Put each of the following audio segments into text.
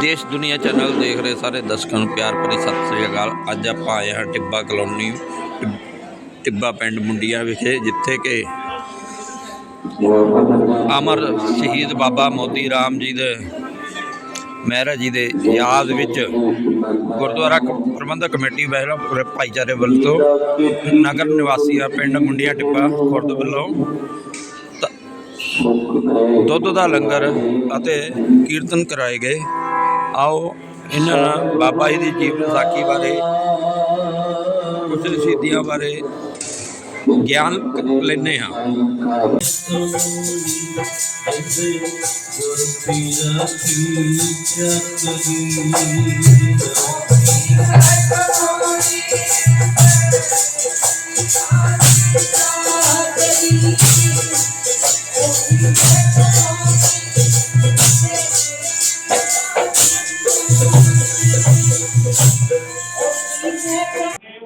ਦੇਸ਼, ਦੁਨੀਆ ਚੈਨਲ ਦੇਖ ਰਹੇ ਸਾਰੇ ਦਰਸ਼ਕਾਂ ਨੂੰ ਪਿਆਰ ਭਰੀ ਸਤਿ ਸ੍ਰੀ ਅਕਾਲ। ਅੱਜ ਆਪਾਂ ਆਏ ਹਾਂ ਟਿੱਬਾ ਕਲੋਨੀ ਟਿ- ਟਿੱਬਾ ਪਿੰਡ ਮੁੰਡੀਆਂ ਵਿਖੇ, ਜਿੱਥੇ ਕਿ ਅਮਰ ਸ਼ਹੀਦ ਬਾਬਾ ਮੋਤੀ ਰਾਮ ਜੀ ਦੇ ਮਹਿਰਾ ਜੀ ਦੇ ਯਾਦ ਵਿੱਚ ਗੁਰਦੁਆਰਾ ਪ੍ਰਬੰਧਕ ਕਮੇਟੀ ਵਹਿਰਾਪੁਰ ਭਾਈਚਾਰੇ ਵੱਲੋਂ ਨਗਰ ਨਿਵਾਸੀਆਂ, ਪਿੰਡ ਮੁੰਡੀਆਂ, ਟਿੱਬਾ ਖੁਰਦ ਵੱਲੋਂ ਤ- ਦੁੱਧ ਦਾ ਲੰਗਰ ਅਤੇ ਕੀਰਤਨ ਕਰਾਏ ਗਏ। ਆਓ ਇਹਨਾਂ ਨਾਲ ਬਾਬਾ ਜੀ ਦੀ ਜੀਵਨ ਸਾਖੀ ਬਾਰੇ ਕੁਝ ਰਸੀਦੀਆਂ ਬਾਰੇ ਗਿਆਨ ਲੈਣੇ ਹਾਂ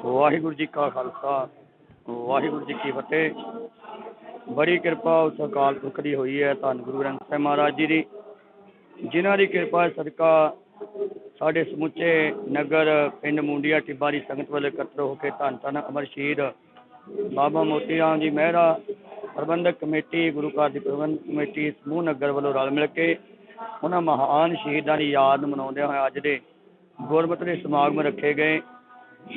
ਵਾਹਿਗੁਰੂ ਜੀ ਕਾ ਖਾਲਸਾ, ਵਾਹਿਗੁਰੂ ਜੀ ਕੀ ਫਤਿਹ। ਬੜੀ ਕਿਰਪਾ ਉਸ ਅਕਾਲ ਪੁਰਖ ਦੀ ਹੋਈ ਹੈ, ਧੰਨ ਗੁਰੂ ਗ੍ਰੰਥ ਸਾਹਿਬ ਮਹਾਰਾਜ ਜੀ ਦੀ। ਜਿਨ੍ਹਾਂ ਦੀ ਕਿਰਪਾ ਸਦਕਾ ਸਾਡੇ ਸਮੁੱਚੇ ਨਗਰ ਪਿੰਡ ਮੁੰਡੀਆ ਟਿੱਬਾ ਦੀ ਸੰਗਤ ਵੱਲੋਂ ਇਕੱਤਰ ਹੋ ਕੇ ਧੰਨ ਧੰਨ ਅਮਰ ਸ਼ਹੀਦ ਬਾਬਾ ਮੋਤੀ ਰਾਮ ਜੀ ਮਹਿਰਾ, ਪ੍ਰਬੰਧਕ ਕਮੇਟੀ, ਗੁਰੂ ਘਰ ਦੀ ਪ੍ਰਬੰਧਕ ਕਮੇਟੀ, ਸਮੂਹ ਨਗਰ ਵੱਲੋਂ ਰਲ ਮਿਲ ਕੇ ਉਹਨਾਂ ਮਹਾਨ ਸ਼ਹੀਦਾਂ ਦੀ ਯਾਦ ਨੂੰ ਮਨਾਉਂਦੇ ਹੋਏ ਅੱਜ ਦੇ ਗੁਰਮਤਿ ਦੇ ਸਮਾਗਮ ਰੱਖੇ ਗਏ।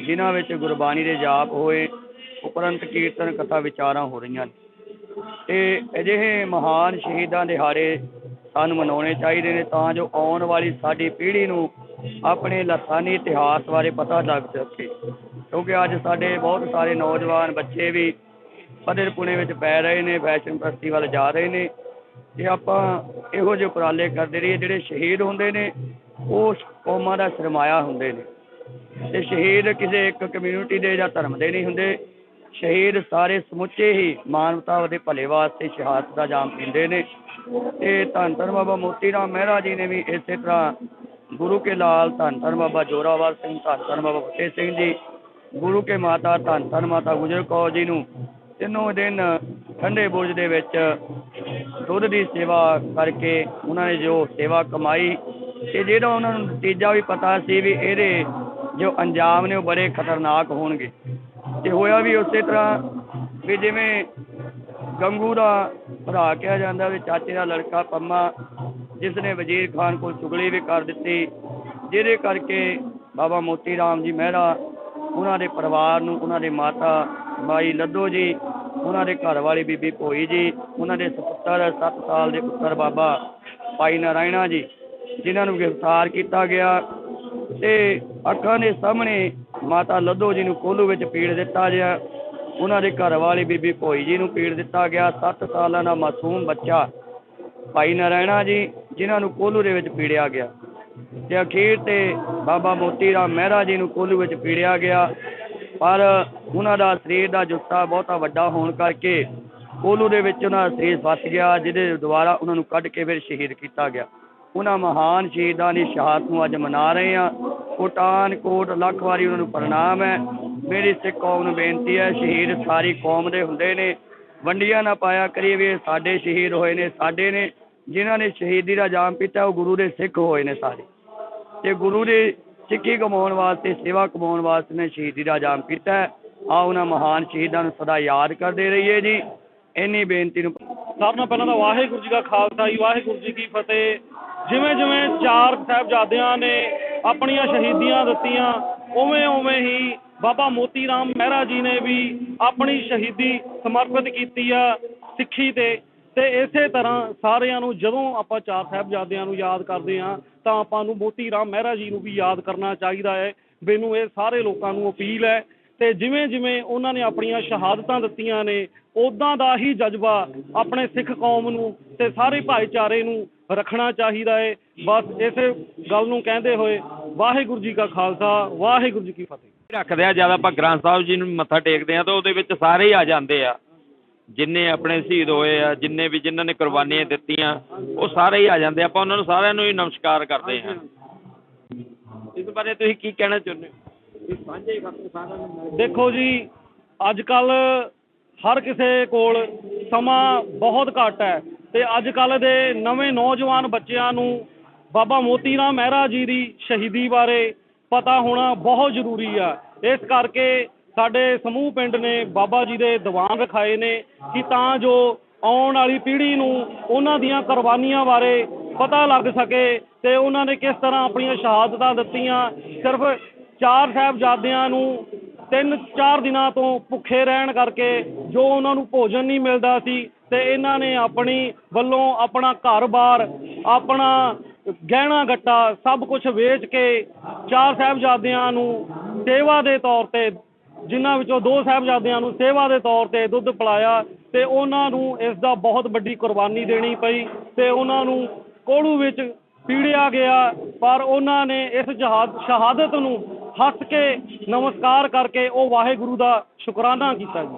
ਜਿਨ੍ਹਾਂ ਵਿੱਚ ਗੁਰਬਾਣੀ ਦੇ ਜਾਪ ਹੋਏ, ਉਪਰੰਤ ਕੀਰਤਨ ਕਥਾ ਵਿਚਾਰਾਂ ਹੋ ਰਹੀਆਂ ਨੇ। ਤੇ ਅਜਿਹੇ ਮਹਾਨ ਸ਼ਹੀਦਾਂ ਦੇ ਹਾਰੇ ਸਾਨੂੰ ਮਨਾਉਣੇ ਚਾਹੀਦੇ ਨੇ ਤਾਂ ਜੋ ਆਉਣ ਵਾਲੀ ਸਾਡੀ ਪੀੜ੍ਹੀ ਨੂੰ ਆਪਣੇ ਲਸਾਨੀ ਇਤਿਹਾਸ ਬਾਰੇ ਪਤਾ ਲੱਗ ਸਕੇ। ਕਿਉਂਕਿ ਅੱਜ ਸਾਡੇ ਬਹੁਤ ਸਾਰੇ ਨੌਜਵਾਨ ਬੱਚੇ ਵੀ ਪਦਰ ਪੁਣੇ ਵਿੱਚ ਪੈ ਰਹੇ ਨੇ ਫੈਸ਼ਨ ਪ੍ਰਸਤੀ ਵੱਲ ਜਾ ਰਹੇ ਨੇ। ਤੇ ਆਪਾਂ ਇਹੋ ਜਿਹੇ ਉਪਰਾਲੇ ਕਰਦੇ ਰਹੀਏ, ਜਿਹੜੇ ਸ਼ਹੀਦ ਹੁੰਦੇ ਨੇ, ਉਹ ਕੌਮਾਂ ਦਾ ਸਰਮਾਇਆ ਹੁੰਦੇ ਨੇ। ਤੇ ਸ਼ਹੀਦ ਕਿਸੇ ਇੱਕ ਕਮਿਊਨਿਟੀ ਦੇ ਜਾਂ ਧਰਮ ਦੇ ਨਹੀਂ ਹੁੰਦੇ। ਸ਼ਹੀਦ ਸਾਰੇ ਸਮੁੱਚੇ ਹੀ ਮਾਨਵਤਾ ਦੇ ਭਲੇ ਵਾਸਤੇ ਸ਼ਹਾਦਤ ਦਾ ਜਾਮ ਪੀਂਦੇ ਨੇ। ਤੇ ਧੰਨ ਧੰਨ ਬਾਬਾ ਮੋਤੀ ਰਾਮ ਮਹਿਰਾ ਜੀ ਨੇ ਵੀ ਇਸੇ ਤਰ੍ਹਾਂ ਗੁਰੂ ਕੇ ਲਾਲ ਧੰਨ ਧੰਨ ਬਾਬਾ ਜੋਰਾਵਰ ਸਿੰਘ, ਧੰਨ ਧੰਨ ਬਾਬਾ ਫਤਿਹ ਸਿੰਘ ਜੀ, ਗੁਰੂ ਕੇ ਮਾਤਾ, ਧੰਨ ਧੰਨ ਮਾਤਾ ਗੁਜਰ ਕੌਰ ਜੀ ਨੂੰ ਤਿੰਨੋਂ ਦਿਨ ਠੰਡੇ ਬੁਰਜ ਦੇ ਵਿੱਚ ਦੁੱਧ ਦੀ ਸੇਵਾ ਕਰਕੇ ਉਹਨਾਂ ਨੇ ਜੋ ਸੇਵਾ ਕਮਾਈ ਤੇ ਜਿਹੜਾ ਉਹਨਾਂ ਨੂੰ ਨਤੀਜਾ ਵੀ ਪਤਾ ਸੀ ਵੀ ਇਹਦੇ ਜੋ ਅੰਜਾਮ ਨੇ ਉਹ ਬੜੇ ਖਤਰਨਾਕ ਹੋਣਗੇ। ਤੇ ਹੋਇਆ ਵੀ ਉਸੇ ਤਰ੍ਹਾਂ ਵੀ ਜਿਵੇਂ ਗੰਗੂ ਦਾ ਭਰਾ ਕਿਹਾ ਜਾਂਦਾ ਵੀ ਚਾਚੇ ਦਾ ਲੜਕਾ ਪੰਮਾ ਜਿਸ ਨੇ ਵਜ਼ੀਰ ਖਾਨ ਕੋਲ ਚੁਗਲੀ ਵੀ ਕਰ ਦਿੱਤੀ, ਜਿਹਦੇ ਕਰਕੇ ਬਾਬਾ ਮੋਤੀ ਰਾਮ ਜੀ ਮਹਿਰਾ, ਉਹਨਾਂ ਦੇ ਪਰਿਵਾਰ ਨੂੰ, ਉਹਨਾਂ ਦੇ ਮਾਤਾ ਮਾਈ ਲੱਦੋ ਜੀ, ਉਹਨਾਂ ਦੇ ਘਰ ਵਾਲੀ ਬੀਬੀ ਭੋਈ ਜੀ, ਉਹਨਾਂ ਦੇ ਸਪੁੱਤਰ 7 ਸਾਲ ਦੇ ਪੁੱਤਰ ਬਾਬਾ ਭਾਈ ਨਾਰਾਇਣਾ ਜੀ ਜਿਨ੍ਹਾਂ ਨੂੰ ਗ੍ਰਿਫਤਾਰ ਕੀਤਾ ਗਿਆ ਤੇ ਅੱਖਾਂ ਦੇ ਸਾਹਮਣੇ ਮਾਤਾ ਲੱਦੋ ਜੀ ਨੂੰ ਕੋਲੂ ਵਿੱਚ ਪੀੜ ਦਿੱਤਾ ਗਿਆ। ਉਹਨਾਂ ਦੇ ਘਰ ਵਾਲੀ ਬੀਬੀ ਭੋਈ ਜੀ ਨੂੰ ਪੀੜ ਦਿੱਤਾ ਗਿਆ। 7 ਸਾਲਾਂ ਦਾ ਮਾਸੂਮ ਬੱਚਾ ਭਾਈ ਨਾਰਾਇਣਾ ਜੀ, ਜਿਨ੍ਹਾਂ ਨੂੰ ਕੋਲੂ ਦੇ ਵਿੱਚ ਪੀੜਿਆ ਗਿਆ। ਤੇ ਅਖੀਰ ਤੇ ਬਾਬਾ ਮੋਤੀ ਰਾਮ ਮਹਿਰਾ ਜੀ ਨੂੰ ਕੋਲੂ ਵਿੱਚ ਪੀੜਿਆ ਗਿਆ। ਪਰ ਉਹਨਾਂ ਦਾ ਸਰੀਰ ਦਾ ਜੁੱਤਾ ਬਹੁਤਾ ਵੱਡਾ ਹੋਣ ਕਰਕੇ ਕੋਲੂ ਦੇ ਵਿੱਚ ਉਹਨਾਂ ਦਾ ਸਰੀਰ ਫਸ ਗਿਆ, ਜਿਹਦੇ ਦੁਆਰਾ ਉਹਨਾਂ ਨੂੰ ਕੱਢ ਕੇ ਫਿਰ ਸ਼ਹੀਦ ਕੀਤਾ ਗਿਆ। ਉਹਨਾਂ ਮਹਾਨ ਸ਼ਹੀਦਾਂ ਦੀ ਸ਼ਹਾਦਤ ਨੂੰ ਅੱਜ ਮਨਾ ਰਹੇ ਹਾਂ। ਕੋਟਾਨ ਕੋਟ ਲੱਖ ਵਾਰੀ ਉਹਨਾਂ ਨੂੰ ਪ੍ਰਣਾਮ ਹੈ। ਮੇਰੀ ਸਿੱਖ ਕੌਮ ਨੂੰ ਬੇਨਤੀ ਹੈ, ਸ਼ਹੀਦ ਸਾਰੀ ਕੌਮ ਦੇ ਹੁੰਦੇ ਨੇ। ਵੰਡੀਆਂ ਨਾ ਪਾਇਆ ਕਰੀਏ ਵੀ ਸਾਡੇ ਸ਼ਹੀਦ ਹੋਏ ਨੇ, ਸਾਡੇ ਨੇ। ਜਿਨ੍ਹਾਂ ਨੇ ਸ਼ਹੀਦੀ ਦਾ ਜਾਮ ਪੀਤਾ, ਉਹ ਗੁਰੂ ਦੇ ਸਿੱਖ ਹੋਏ ਨੇ ਸਾਰੇ। ਤੇ ਗੁਰੂ ਦੇ ਸਿੱਖੀ ਕਮਾਉਣ ਵਾਸਤੇ, ਸੇਵਾ ਕਮਾਉਣ ਵਾਸਤੇ ਨੇ ਸ਼ਹੀਦੀ ਦਾ ਜਾਮ ਕੀਤਾ ਹੈ। ਉਹਨਾਂ ਮਹਾਨ ਸ਼ਹੀਦਾਂ ਨੂੰ ਸਦਾ ਯਾਦ ਕਰਦੇ ਰਹੀਏ ਜੀ। ਇੰਨੀ ਬੇਨਤੀ ਨੂੰ ਸਭ ਤੋਂ ਪਹਿਲਾਂ ਤਾਂ ਵਾਹਿਗੁਰੂ ਜੀ ਕਾ ਖਾਲਸਾ ਜੀ, ਵਾਹਿਗੁਰੂ ਜੀ ਕੀ ਫਤਿਹ। ਜਿਵੇਂ ਜਿਵੇਂ ਚਾਰ ਸਾਹਿਬਜ਼ਾਦਿਆਂ ਨੇ ਆਪਣੀਆਂ ਸ਼ਹੀਦੀਆਂ ਦਿੱਤੀਆਂ, ਉਵੇਂ ਉਵੇਂ ਹੀ ਬਾਬਾ ਮੋਤੀ ਰਾਮ ਮਹਿਰਾ ਜੀ ਨੇ ਵੀ ਆਪਣੀ ਸ਼ਹੀਦੀ ਸਮਰਪਿਤ ਕੀਤੀ ਆ ਸਿੱਖੀ ਤੇ। ਤੇ ਇਸੇ ਤਰ੍ਹਾਂ ਸਾਰਿਆਂ ਨੂੰ ਜਦੋਂ ਆਪਾਂ ਚਾਰ ਸਾਹਿਬਜ਼ਾਦਿਆਂ ਨੂੰ ਯਾਦ ਕਰਦੇ ਆ ਤਾਂ ਆਪਾਂ ਨੂੰ ਮੋਤੀ ਰਾਮ ਮਹਿਰਾ ਜੀ ਨੂੰ ਵੀ ਯਾਦ ਕਰਨਾ ਚਾਹੀਦਾ ਹੈ। ਮੈਨੂੰ ਇਹ ਸਾਰੇ ਲੋਕਾਂ ਨੂੰ ਅਪੀਲ ਹੈ ਤੇ ਜਿਵੇਂ ਜਿਵੇਂ ਉਹਨਾਂ ਨੇ ਆਪਣੀਆਂ ਸ਼ਹਾਦਤਾਂ ਦਿੱਤੀਆਂ ਨੇ ਉਦਾਂ ਦਾ ਹੀ ਜਜ਼ਬਾ ਆਪਣੇ ਸਿੱਖ ਕੌਮ ਨੂੰ ਤੇ ਸਾਰੇ ਭਾਈਚਾਰੇ ਨੂੰ ਰੱਖਣਾ ਚਾਹੀਦਾ ਹੈ ਬਸ ਇਸੇ ਗੱਲ ਨੂੰ ਕਹਿੰਦੇ ਹੋਏ ਵਾਹਿਗੁਰੂ ਜੀ ਕਾ ਖਾਲਸਾ, ਵਾਹਿਗੁਰੂ ਜੀ ਕੀ ਫਤਿਹ। ਰੱਖਦੇ ਆ, ਜਦ ਆਪਾਂ ਗ੍ਰੰਥ ਸਾਹਿਬ ਜੀ ਨੂੰ ਮੱਥਾ ਟੇਕਦੇ ਆ ਤਾਂ ਉਹਦੇ ਵਿੱਚ ਸਾਰੇ ਹੀ ਆ ਜਾਂਦੇ ਆ। ਜਿੰਨੇ ਆਪਣੇ ਸ਼ਹੀਦ ਹੋਏ ਆ, ਜਿੰਨੇ ਵੀ ਜਿਨ੍ਹਾਂ ਨੇ ਕੁਰਬਾਨੀਆਂ ਦਿੱਤੀਆਂ, ਉਹ ਸਾਰੇ ਹੀ ਆ ਜਾਂਦੇ ਆਪਾਂ ਉਹਨਾਂ ਨੂੰ ਸਾਰਿਆਂ ਨੂੰ ਹੀ ਨਮਸਕਾਰ ਕਰਦੇ ਹਾਂ ਇਸ ਬਾਰੇ ਤੁਸੀਂ ਕੀ ਕਹਿਣਾ ਚਾਹੁੰਦੇ ਹੋ? ਦੇਖੋ ਜੀ ਅੱਜ ਕੱਲ ਹਰ ਕਿਸੇ ਕੋਲ ਸਮਾਂ ਬਹੁਤ ਘੱਟ ਹੈ ਤੇ ਅੱਜ ਕੱਲ ਦੇ ਨਵੇਂ ਨੌਜਵਾਨ ਬੱਚਿਆਂ ਨੂੰ ਬਾਬਾ ਮੋਤੀ ਰਾਮ ਮਹਿਰਾ ਜੀ ਦੀ ਸ਼ਹੀਦੀ ਬਾਰੇ ਪਤਾ ਹੋਣਾ ਬਹੁਤ ਜ਼ਰੂਰੀ ਆ। ਇਸ ਕਰਕੇ ਸਾਡੇ ਸਮੂਹ ਪਿੰਡ ਨੇ ਬਾਬਾ ਜੀ ਦੇ ਦੀਵਾਨ ਰਖਾਏ ਨੇ ਕਿ ਤਾਂ ਜੋ ਆਉਣ ਵਾਲੀ ਪੀੜ੍ਹੀ ਨੂੰ ਉਹਨਾਂ ਦੀਆਂ ਕੁਰਬਾਨੀਆਂ ਬਾਰੇ ਪਤਾ ਲੱਗ ਸਕੇ ਤੇ ਉਹਨਾਂ ਨੇ ਕਿਸ ਤਰ੍ਹਾਂ ਆਪਣੀਆਂ ਸ਼ਹਾਦਤਾਂ ਦਿੱਤੀਆਂ। ਸਿਰਫ ਚਾਰ ਸਾਹਿਬਜ਼ਾਦਿਆਂ ਨੂੰ ਤਿੰਨ ਚਾਰ ਦਿਨਾਂ ਤੋਂ ਭੁੱਖੇ ਰਹਿਣ ਕਰਕੇ ਜੋ ਉਹਨਾਂ ਨੂੰ ਭੋਜਨ ਨਹੀਂ ਮਿਲਦਾ ਸੀ ਤੇ ਇਹਨਾਂ ਨੇ ਆਪਣੀ ਵੱਲੋਂ ਆਪਣਾ ਘਰ-ਬਾਰ, ਆਪਣਾ ਗਹਿਣਾ ਗੱਟਾ ਸਭ ਕੁਝ ਵੇਚ ਕੇ ਚਾਰ ਸਾਹਿਬਜ਼ਾਦਿਆਂ ਨੂੰ ਸੇਵਾ ਦੇ ਤੌਰ ਤੇ, ਜਿਨ੍ਹਾਂ ਵਿੱਚੋਂ ਦੋ ਸਾਹਿਬਜ਼ਾਦਿਆਂ ਨੂੰ ਸੇਵਾ ਦੇ ਤੌਰ ਤੇ ਦੁੱਧ ਪਿਲਾਇਆ ਤੇ ਉਹਨਾਂ ਨੂੰ ਇਸ ਦਾ ਬਹੁਤ ਵੱਡੀ ਕੁਰਬਾਨੀ ਦੇਣੀ ਪਈ ਤੇ ਉਹਨਾਂ ਨੂੰ ਕੋਹੜੂ ਵਿੱਚ ਪੀੜਿਆ ਗਿਆ, ਪਰ ਉਹਨਾਂ ਨੇ ਇਸ ਜਹਾਦ, ਸ਼ਹਾਦਤ ਨੂੰ ਹੱਸ ਕੇ ਨਮਸਕਾਰ ਕਰਕੇ ਉਹ ਵਾਹਿਗੁਰੂ ਦਾ ਸ਼ੁਕਰਾਨਾ ਕੀਤਾ ਜੀ।